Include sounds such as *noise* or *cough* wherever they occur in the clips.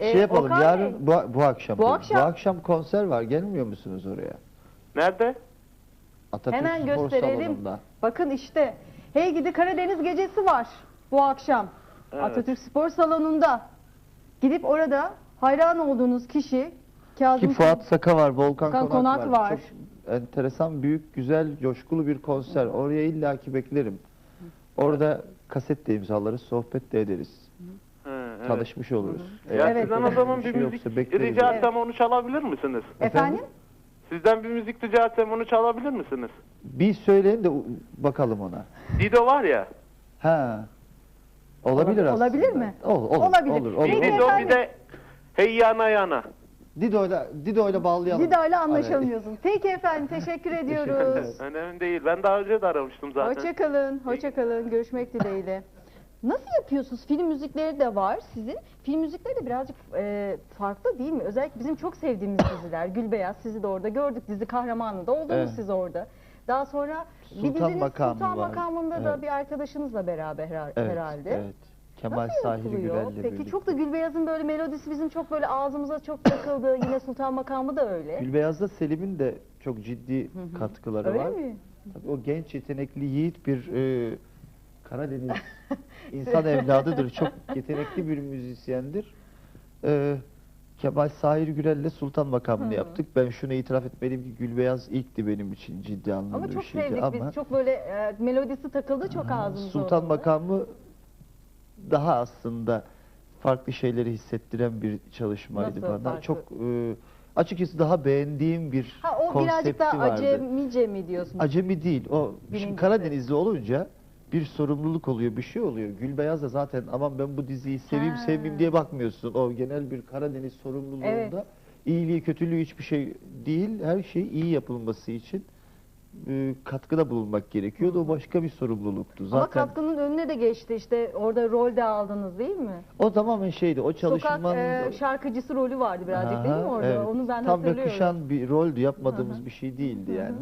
Ee, şey yapalım Okan yarın bu, bu akşam Bu tabii. akşam. bu akşam konser var gelmiyor musunuz oraya? Nerede? Atatürk Hemen Spor gösterelim. Salonu'nda. Bakın işte Hey Gidi Karadeniz Gecesi var bu akşam. Evet. Atatürk Spor Salonu'nda. Gidip orada hayran olduğunuz kişi Kazım Ki Fuat Saka var, Volkan Volkan Konak, Konak var. var. Çok enteresan, büyük, güzel, coşkulu bir konser. Oraya illaki beklerim. Orada kaset de imzalarız, sohbet de ederiz. Tanışmış oluruz. Ya Eğer Evet. sizden o zaman bir şey müzik yoksa bekleriz. rica etsem onu çalabilir misiniz? Efendim? Sizden bir müzik rica etsem onu çalabilir misiniz? Bir söyleyin de u- bakalım ona. Dido var ya. Ha. Olabilir Olabilir- aslında. olabilir mi? Ol, olur, Olabilir. Olur, olur. Peki Dido efendim. bir de Hey yana yana. Dido'yla, Dido'yla bağlayalım. Dida ile Araya. anlaşamıyorsunuz. Peki efendim *laughs* teşekkür ediyoruz. Önemli değil. Ben daha önce de aramıştım zaten. Hoşçakalın, hoşçakalın. Görüşmek dileğiyle. Nasıl yapıyorsunuz? Film müzikleri de var sizin. Film müzikleri de birazcık e, farklı değil mi? Özellikle bizim çok sevdiğimiz *coughs* diziler. Gülbeyaz sizi de orada gördük. Dizi kahramanı da oldunuz Evet. siz orada. Daha sonra bir Sultan diziniz Makamı Sultan var. Makamı'nda da Evet. bir arkadaşınızla beraber her- Evet, herhalde. evet. Kemal Nasıl Sahil? Gürel'le Peki birlikte. çok da Gülbeyaz'ın böyle melodisi bizim çok böyle ağzımıza çok takıldı. Yine *coughs* Sultan Makamı da öyle. Gülbeyaz'da Selim'in de çok ciddi katkıları Öyle var. mi? Tabii o genç yetenekli yiğit bir e, Karadeniz *laughs* insan evladıdır. Çok yetenekli bir müzisyendir. E, Kemal Sahir Gürel'le Sultan makamını yaptık. Ben şunu itiraf etmeliyim ki Gülbeyaz ilkti benim için ciddi anlamda Ama bir çok şeydi. sevdik ama biz. Çok böyle e, melodisi takıldı çok ağzımıza. Sultan oldu. makamı daha aslında farklı şeyleri hissettiren bir çalışmaydı Nasıl bana. farklı? Çok e, açıkçası daha beğendiğim bir Ha o konsepti birazcık daha vardı. acemice mi diyorsunuz? Acemi değil. O Birincisi. şimdi Karadenizli olunca bir sorumluluk oluyor, bir şey oluyor. Gülbeyaz da zaten aman ben bu diziyi seveyim Ha. sevmeyeyim diye bakmıyorsun. O genel bir Karadeniz sorumluluğunda Evet. iyiliği kötülüğü hiçbir şey değil. Her şey iyi yapılması için e, katkıda bulunmak gerekiyordu. O başka bir sorumluluktu. Ama Zaten katkının önüne de geçti işte orada rol de aldınız değil mi? o tamamen şeydi. O çalışmanın Sokak e, şarkıcısı rolü vardı birazcık değil mi Aha, orada? evet. Onu ben Tam hatırlıyorum. yakışan bir roldü. Yapmadığımız Hı hı. bir şey değildi yani.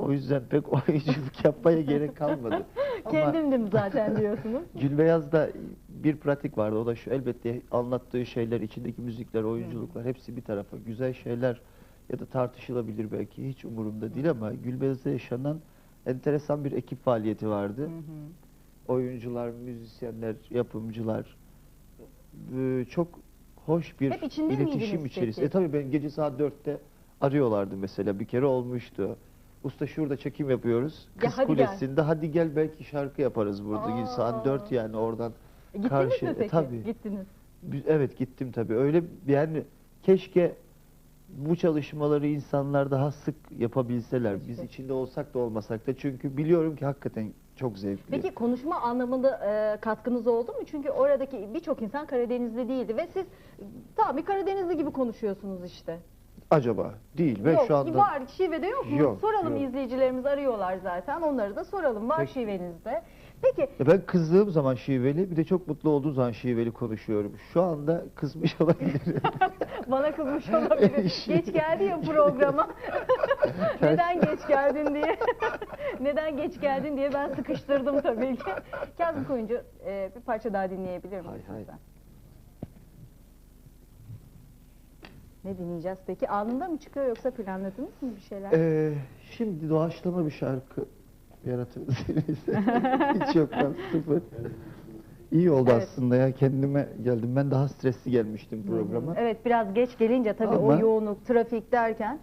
O yüzden pek oyunculuk *laughs* yapmaya gerek kalmadı. Ama Kendimdim zaten *laughs* diyorsunuz. Gülbeyaz'da bir pratik vardı. O da şu elbette anlattığı şeyler, içindeki müzikler, oyunculuklar hepsi bir tarafa. Güzel şeyler ya da tartışılabilir belki hiç umurumda değil ama Gülbeyaz'da yaşanan enteresan bir ekip faaliyeti vardı. Hı hı. Oyuncular, müzisyenler, yapımcılar Ee, çok hoş bir Hep içinde iletişim miydiniz içerisinde. peki? E tabii ben gece saat 4'te arıyorlardı mesela. Bir kere olmuştu. Usta şurada çekim yapıyoruz. Ya Kız hadi. Kulesi'nde. Hadi gel belki şarkı yaparız burada. Aa. Saat 4 yani oradan. E, Gittiniz Karşı- mi e, peki? tabii. Gittiniz. Biz- Evet gittim tabii. Öyle yani keşke bu çalışmaları insanlar daha sık yapabilseler. Biz Keşke. içinde olsak da olmasak da çünkü biliyorum ki hakikaten çok zevkli. Peki konuşma anlamında e, katkınız oldu mu? Çünkü oradaki birçok insan Karadenizli değildi ve siz e, tam bir Karadenizli gibi konuşuyorsunuz işte. Acaba değil ve yok, şu anda var şivede yok mu? Yok, soralım yok. izleyicilerimiz arıyorlar zaten. Onları da soralım. Var Peki. şivenizde. Peki Ya ben kızdığım zaman şiveli bir de çok mutlu olduğum zaman şiveli konuşuyorum. Şu anda kızmış *laughs* olabilirim. *laughs* bana kızmış olabilir. *laughs* Geç geldi ya programa. Neden geç geldin diye. Neden geç geldin diye ben sıkıştırdım tabii ki. Kazım Koyuncu e, bir parça daha dinleyebilir misin Hay hay. Ne dinleyeceğiz peki? Anında mı çıkıyor yoksa planladınız mı bir şeyler? Ee, şimdi doğaçlama bir şarkı yaratırız. *laughs* Hiç yoktan sıfır. İyi oldu Evet. aslında ya kendime geldim. Ben daha stresli gelmiştim programa. Evet biraz geç gelince tabii o Ama- yoğunluk, trafik derken.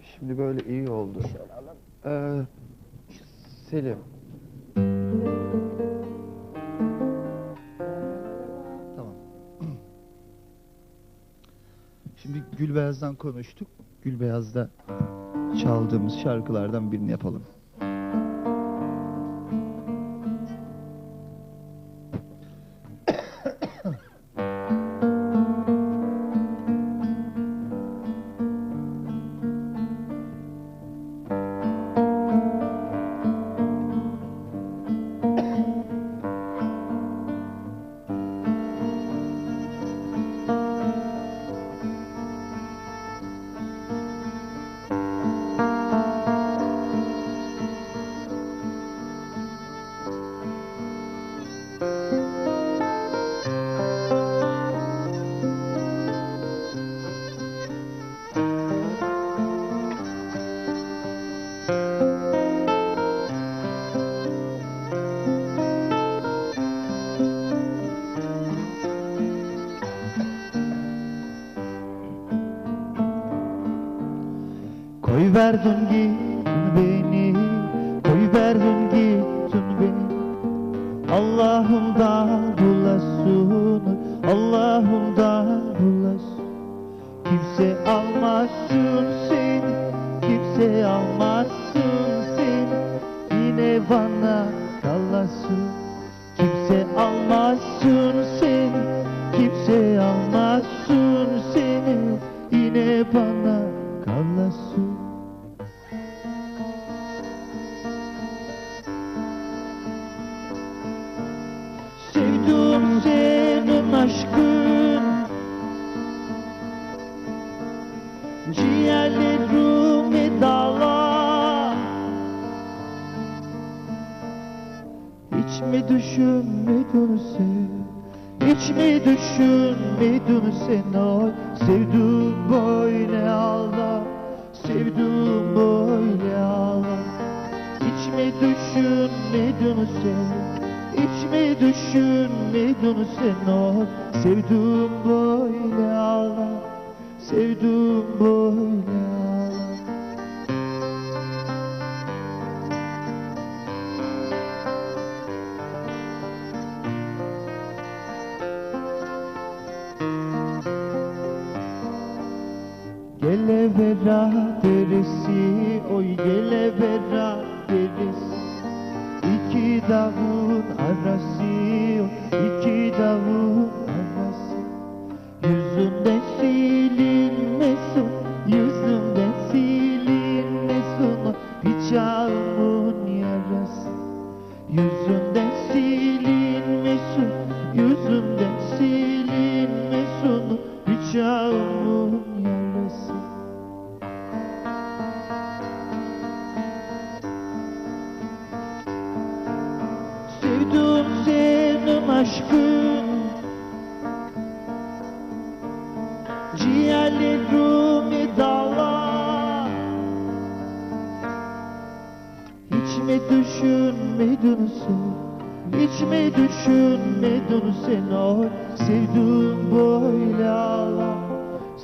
Şimdi böyle iyi oldu. Ee, Selim. Gülbeyaz'dan konuştuk. Gülbeyaz'da çaldığımız şarkılardan birini yapalım. Koy verdin gittin beni. Koy verdin gittin beni. Allah'ımdan bulasın. Allah'ımdan bulasın. Kimse almasın seni. Kimse almasın seni. Yine bana kalasın düşünmedin sen. Hiç mi düşünmedin sen? Oy Sevdim böyle Allah Sevdim böyle Allah hiç mi düşünmedin sen? Hiç mi düşünmedin sen? O Sevdim böyle ağla. Sevdim böyle deresi oy düşünmedin sen Hiç mi düşünmedin sen? Oy Sevdim böyle ağla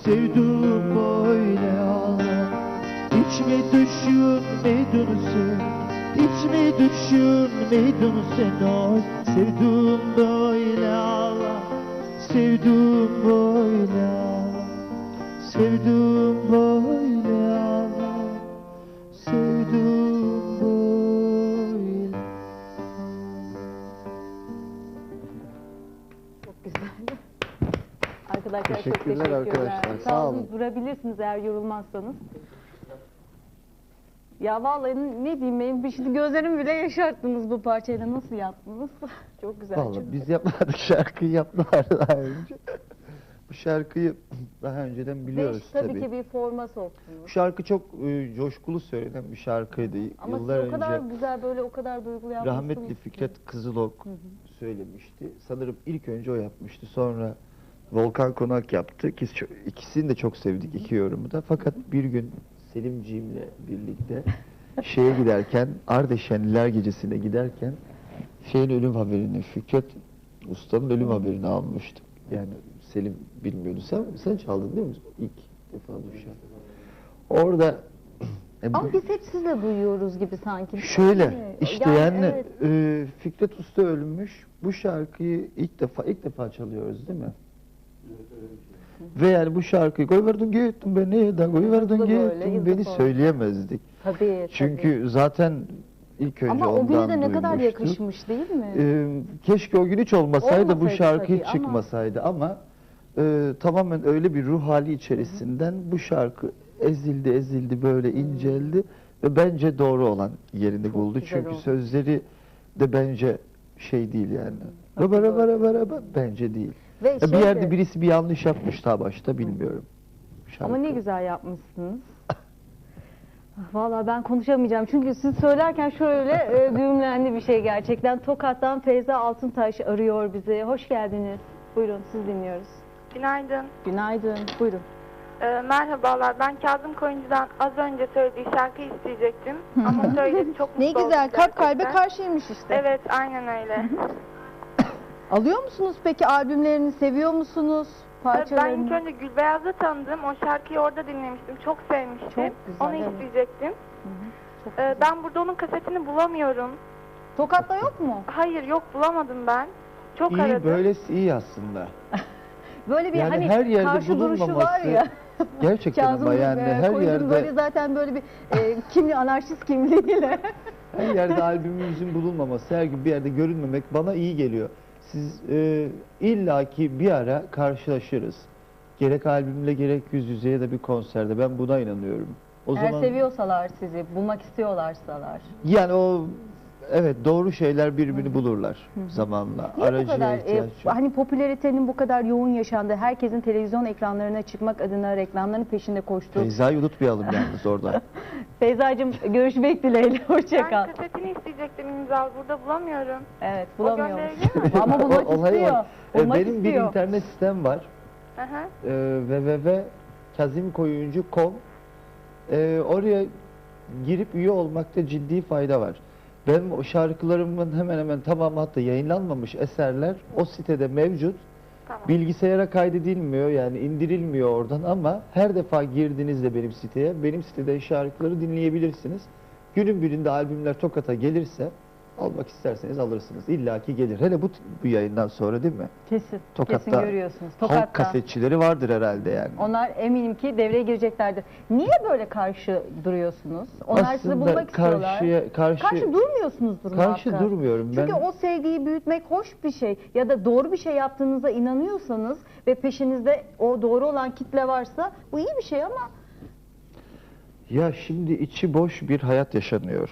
Sevdim böyle ağla hiç mi düşünmedin sen Hiç mi düşünmedin sen? Oy Sevdim böyle ağla Sevdim böyle ağla Sevdim böyle Arkadaşlar çok Teşekkürler teşekkürler. arkadaşlar, Sağ olun. Durabilirsiniz eğer yorulmazsanız. Ya vallahi ne diyeyim benim bir şimdi gözlerimi bile yaşarttınız bu parçayla. Nasıl yaptınız? *laughs* çok güzel. Vallahi çünkü. biz yapmadık şarkıyı yaptılar daha önce. Bu şarkıyı daha önceden biliyoruz tabii, tabii. ki bir forma Bu soktunuz. şarkı çok e, coşkulu söylenen bir şarkıydı. Ama Yıllar siz o kadar önce güzel böyle o kadar duygulu yapmışsınız. rahmetli ki. Fikret Kızılok söylemişti. Sanırım ilk önce o yapmıştı. Sonra Volkan Konak yaptı. İkisi, çok- ikisini de çok sevdik iki yorumu da. Fakat bir gün Selimciğimle birlikte *laughs* şeye giderken Ardeşenliler Gecesi'ne giderken şeyin ölüm haberini Fikret Usta'nın ölüm haberini almıştık. Yani Selim bilmiyordu. Sen, sen çaldın değil mi? İlk defa bu şarkı. Orada *clears throat* e, Ama biz hep sizle duyuyoruz gibi sanki. Şöyle işte yani, evet. e, Fikret Usta ölmüş. Bu şarkıyı ilk defa ilk defa çalıyoruz değil mi? Ve yani bu şarkıyı koy verdin gittin beni da koy verdin Yılda böyle, gittin beni söyleyemezdik. Tabii, tabii. Çünkü zaten ilk önce Ama o güne ondan de ne kadar yakışmış değil mi? E, keşke o gün hiç olmasaydı bu Olmasaydı şarkı tabii hiç ama- çıkmasaydı ama e, tamamen öyle bir ruh hali içerisinden bu şarkı ezildi ezildi böyle inceldi ve bence doğru olan yerini Çok buldu. Çünkü oldu. sözleri de bence şey değil yani. Haklı Raba raba doğru. raba raba bence değil. Ve Ya bir yerde de- birisi bir yanlış yapmış ta başta bilmiyorum. Ama ne Şarkı. güzel yapmışsınız. Vallahi ben konuşamayacağım çünkü siz söylerken şöyle e, *laughs* düğümlendi bir şey gerçekten. Tokat'tan Feyza Altıntaş arıyor bizi. Hoş geldiniz. Buyurun siz dinliyoruz. Günaydın. Günaydın. Buyurun. Ee, merhabalar. Ben Kazım Koyuncu'dan az önce söylediği şarkıyı isteyecektim. Ama *laughs* söyledi çok mutlu Ne güzel. Kalp kalbe gerçekten. karşıymış işte. Evet aynen öyle. *laughs* Alıyor musunuz peki albümlerini seviyor musunuz? Ben parçalarını. ilk önce Gülbeyaz'ı tanıdım. O şarkıyı orada dinlemiştim. Çok sevmiştim. Çok güzel, Onu evet. isteyecektim. Hı hı, çok Ee, güzel. ben burada onun kasetini bulamıyorum. Tokat'ta yok mu? Hayır yok bulamadım ben. Çok İyi aradım. böylesi iyi aslında. *laughs* Böyle bir Yani hani her yerde karşı duruşu var bulunmaması ya. *laughs* Gerçekten Kazım ama Bey, yani e, her yerde böyle zaten böyle bir e, kimli anarşist kimliğiyle. her yerde *laughs* albümümüzün bulunmaması, her gün bir yerde görünmemek bana iyi geliyor. Siz e, illaki bir ara karşılaşırız. Gerek albümle gerek yüz yüze ya da bir konserde. Ben buna inanıyorum. O Eğer zaman seviyorsalar sizi, bulmak istiyorlarsalar. yani o evet doğru şeyler birbirini bulurlar zamanla. Niye bu Aracıya kadar e, ihtiyaç yok. hani popülaritenin bu kadar yoğun yaşandığı, herkesin televizyon ekranlarına çıkmak adına reklamların peşinde koştuğu. Feyza'yı unutmayalım yalnız orada. *laughs* Feyza'cığım görüşmek dileğiyle. *laughs* Hoşça kal. Ben kasetini isteyecektim imza. Burada bulamıyorum. Evet O bulamıyorum. gönderebilir mi? Ama *laughs* bulmak O- olay istiyor. E, Bulmak Benim bir istiyor. internet sitem var. Hı hı. e, www.kazimkoyuncu.com e, oraya girip üye olmakta ciddi fayda var. Benim o şarkılarımın hemen hemen tamamı hatta yayınlanmamış eserler o sitede mevcut. Tamam. Bilgisayara kaydedilmiyor yani indirilmiyor oradan ama her defa girdiğinizde benim siteye benim sitede şarkıları dinleyebilirsiniz. Günün birinde albümler Tokat'a gelirse almak isterseniz alırsınız. İlla ki gelir. Hele bu, bu yayından sonra değil mi? Kesin. Tokat'ta kesin görüyorsunuz. Halk Tokat'ta. kasetçileri vardır herhalde yani. Onlar eminim ki devreye gireceklerdir. Niye böyle karşı duruyorsunuz? Onlar sizi Aslında bulmak istiyorlar. karşıya karşı Karşı durmuyorsunuzdur karşı muhakkak. durmuyorum Çünkü ben. o sevgiyi büyütmek hoş bir şey ya da doğru bir şey yaptığınıza inanıyorsanız ve peşinizde o doğru olan kitle varsa bu iyi bir şey ama Ya şimdi içi boş bir hayat yaşanıyor.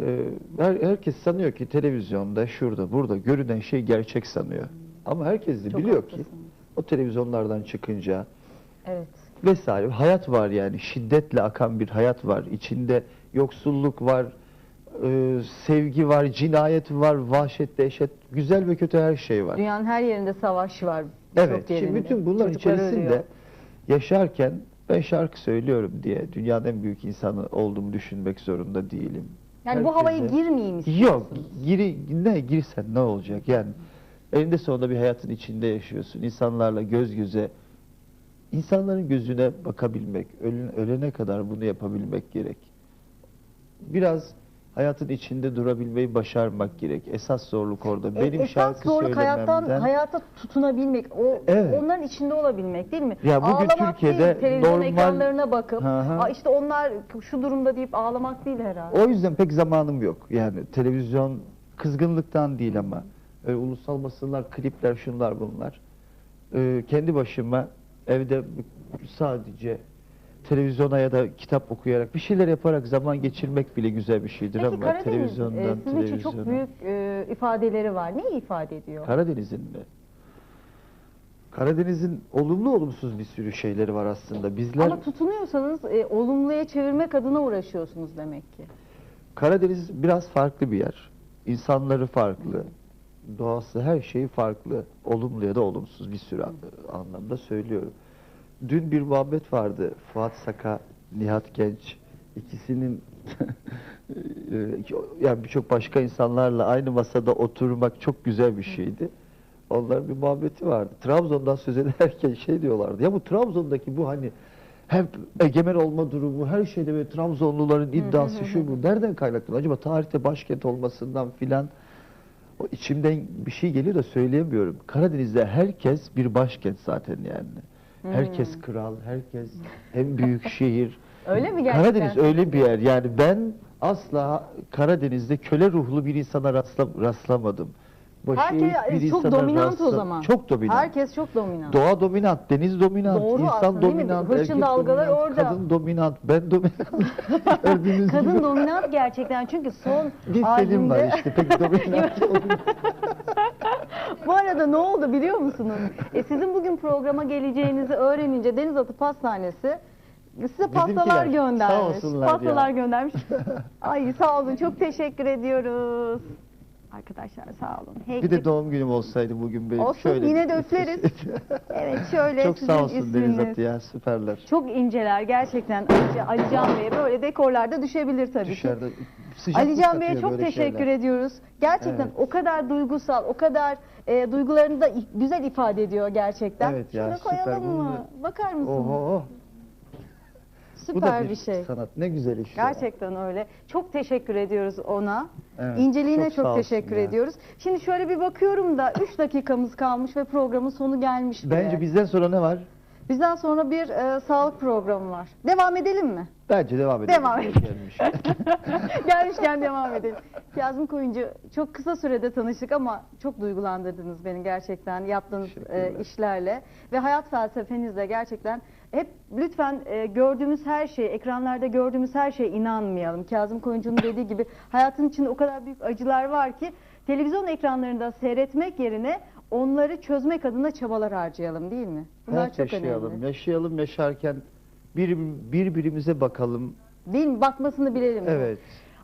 Ee, her, herkes sanıyor ki televizyonda, şurada, burada görünen şey gerçek sanıyor. Ama herkes de Çok biliyor ki haklısın. o televizyonlardan çıkınca evet. vesaire hayat var yani şiddetle akan bir hayat var. İçinde yoksulluk var, e, sevgi var, cinayet var, vahşet, dehşet, güzel ve kötü her şey var. Dünyanın her yerinde savaş var. Evet, şimdi bütün bunlar Çocuklar içerisinde ölüyor. yaşarken ben şarkı söylüyorum diye dünyanın en büyük insanı olduğumu düşünmek zorunda değilim. Yani bu havaya girmeyeyim Yok, istiyorsunuz. giri, ne girsen ne olacak yani. Eninde sonunda bir hayatın içinde yaşıyorsun. İnsanlarla göz göze, insanların gözüne bakabilmek, ölene kadar bunu yapabilmek gerek. Biraz hayatın içinde durabilmeyi başarmak gerek. Esas zorluk orada. E, Benim Esas şarkı zorluk hayattan hayata tutunabilmek, o Evet. onların içinde olabilmek değil mi? Ya bugün ağlamak Türkiye'de değil, televizyon normal- ekranlarına bakıp. Aa işte onlar şu durumda deyip ağlamak değil herhalde. O yüzden pek zamanım yok. Yani televizyon kızgınlıktan değil ama öyle ulusal basınlar, klipler, şunlar bunlar. Ee, kendi başıma evde sadece televizyona ya da kitap okuyarak bir şeyler yaparak zaman geçirmek bile güzel bir şeydir Peki ama Karadeniz e, televizyondan sizin için çok televizyona. büyük e, ifadeleri var. Ne ifade ediyor? Karadeniz'in mi? Karadeniz'in olumlu olumsuz bir sürü şeyleri var aslında. Bizler Ama tutunuyorsanız e, olumluya çevirmek adına uğraşıyorsunuz demek ki. Karadeniz biraz farklı bir yer. İnsanları farklı. Doğası her şeyi farklı. Olumlu ya da olumsuz bir sürü an- anlamda söylüyorum. Dün bir muhabbet vardı. Fuat Saka, Nihat Genç. ikisinin *laughs* e, yani birçok başka insanlarla aynı masada oturmak çok güzel bir şeydi. Onların bir muhabbeti vardı. Trabzon'dan söz ederken şey diyorlardı. Ya bu Trabzon'daki bu hani hep egemen olma durumu, her şeyde böyle Trabzonluların iddiası şu bu. Nereden kaynaklı? Acaba tarihte başkent olmasından filan o içimden bir şey geliyor da söyleyemiyorum. Karadeniz'de herkes bir başkent zaten yani. Herkes kral, herkes en büyük *laughs* şehir. Öyle mi gerçekten? Karadeniz öyle bir yer. Yani ben asla Karadeniz'de köle ruhlu bir insana rastla, rastlamadım. Başı Herkes bir çok insana dominant o rastla- zaman. Çok dominant. Herkes çok dominant. Doğa dominant, deniz dominant, Doğru insan aslında, değil mi? dominant, Hırçın erkek dalgalar dominant, orada. kadın dominant, ben dominant. *laughs* Gördüğünüz Kadın gibi dominant gerçekten çünkü son bir Selim var albümde işte pek dominant. *laughs* bu arada ne oldu biliyor musunuz? E, sizin bugün programa geleceğinizi öğrenince Denizaltı Pastanesi size pastalar göndermiş. sağ olsunlar pastalar ya. göndermiş. Ay sağ olun çok teşekkür ediyoruz. Arkadaşlar sağ olun. Hey, bir de doğum günüm olsaydı bugün benim. Olsun, şöyle yine de üfleriz. Evet şöyle Çok sağ olsun. Deniz Atı ya süperler. Çok inceler gerçekten Ali, Can Bey'e böyle dekorlarda düşebilir tabii ki. Sıcaklık Alican Bey'e çok teşekkür şeyler. ediyoruz. Gerçekten Evet. o kadar duygusal, o kadar e, duygularını da güzel ifade ediyor gerçekten. Evet ya, Şöyle süper. koyalım mı? Bunu- Bakar mısın? Oho. Bu Süper da bir şey. sanat. Ne güzel iş. ya. Gerçekten öyle. Çok teşekkür ediyoruz ona. Evet, İnceliğine çok çok, teşekkür ya. ediyoruz. Şimdi şöyle bir bakıyorum da 3 dakikamız kalmış ve programın sonu gelmiş. bile. Bence bizden sonra ne var? Bizden sonra bir e, sağlık programı var. Devam edelim mi? Bence devam edelim. Devam edelim. gelmiş. *laughs* *laughs* Gelmişken devam edelim. Kazım Koyuncu çok kısa sürede tanıştık ama çok duygulandırdınız beni gerçekten yaptığınız e, işlerle ve hayat felsefenizle gerçekten hep lütfen e, gördüğümüz her şeye, ekranlarda gördüğümüz her şeye inanmayalım. Kazım Koyuncu'nun dediği gibi hayatın içinde o kadar büyük acılar var ki televizyon ekranlarında seyretmek yerine onları çözmek adına çabalar harcayalım değil mi? Bunlar Hayat çok yaşayalım. önemli. Yaşayalım yaşarken bir, birbirimize bakalım. Değil mi? Bakmasını bilelim. Evet.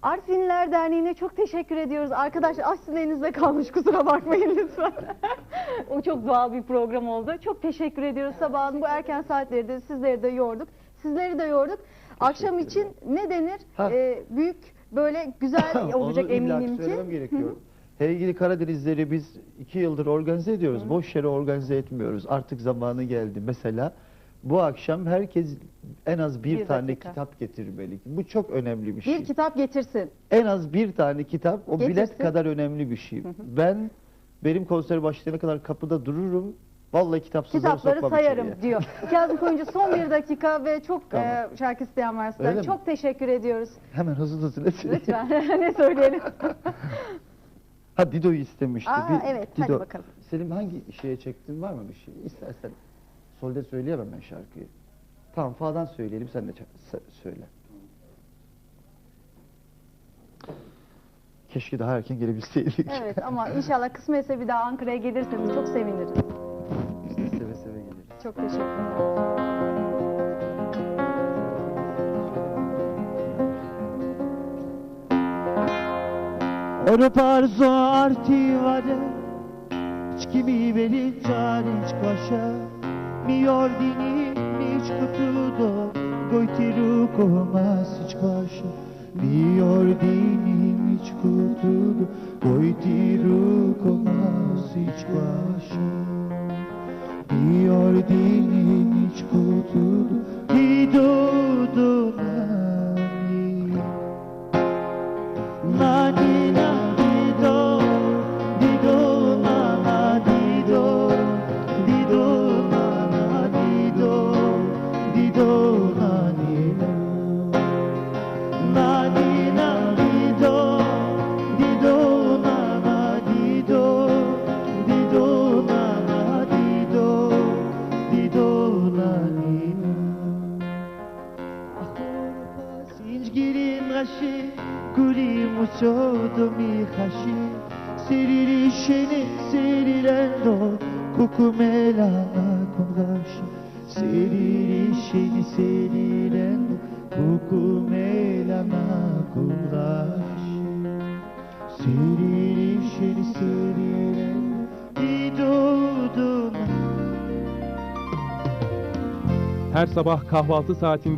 Artvinler Derneği'ne çok teşekkür ediyoruz. Arkadaşlar sizin elinizde kalmış kusura bakmayın lütfen. *laughs* o çok doğal bir program oldu. Çok teşekkür ediyoruz. Sabahın bu erken saatlerinde sizleri de yorduk. Sizleri de yorduk. Akşam için ne denir? Ee, büyük böyle güzel olacak Onu eminim ki. söylemem gerekiyor. Sevgili Karadenizleri biz iki yıldır organize ediyoruz. Boş yere organize etmiyoruz. Artık zamanı geldi. Mesela bu akşam herkes en az bir, Bir tane dakika. kitap getirmeli. Bu çok önemli bir şey. Bir kitap getirsin. en az bir tane kitap o bilet Getirsin. kadar önemli bir şey. Ben benim konser başlayana kadar kapıda dururum. Vallahi kitapsızları Kitapları sayarım içeriye. diyor. *laughs* Kazım Koyuncu son bir dakika ve çok Tamam. e, şarkı isteyen varsa Öyle mi? çok teşekkür ediyoruz. Hemen hızlı hızlı ne söyleyeyim? Lütfen *laughs* ne söyleyelim. *laughs* Ha Dido'yu istemişti. Aa, Bir- evet, hadi Dido. bakalım. Selim hangi şeye çektin var mı bir şey? İstersen solde söyleyemem ben şarkıyı. Tamam fa'dan söyleyelim sen de söyle. Keşke daha erken gelebilseydik. Evet ama inşallah kısmetse bir daha Ankara'ya gelirseniz çok seviniriz. Biz de seve seve geliriz. Çok teşekkürler. Oro parzo artivare Çkimi veri çarinç başa Mi ordini mi çkutudo Gojtiru komas iç başa Mi ordini mi çkutudo Gojtiru komas iç başa Mi ordini mi çkutudo Muçodo mi haşi Seriri şeni serilendo Kukumela kumraşi Seriri şeni serilendo Kukumela kumraşi Seriri şeni serilendo Didoduna Her sabah kahvaltı saatinde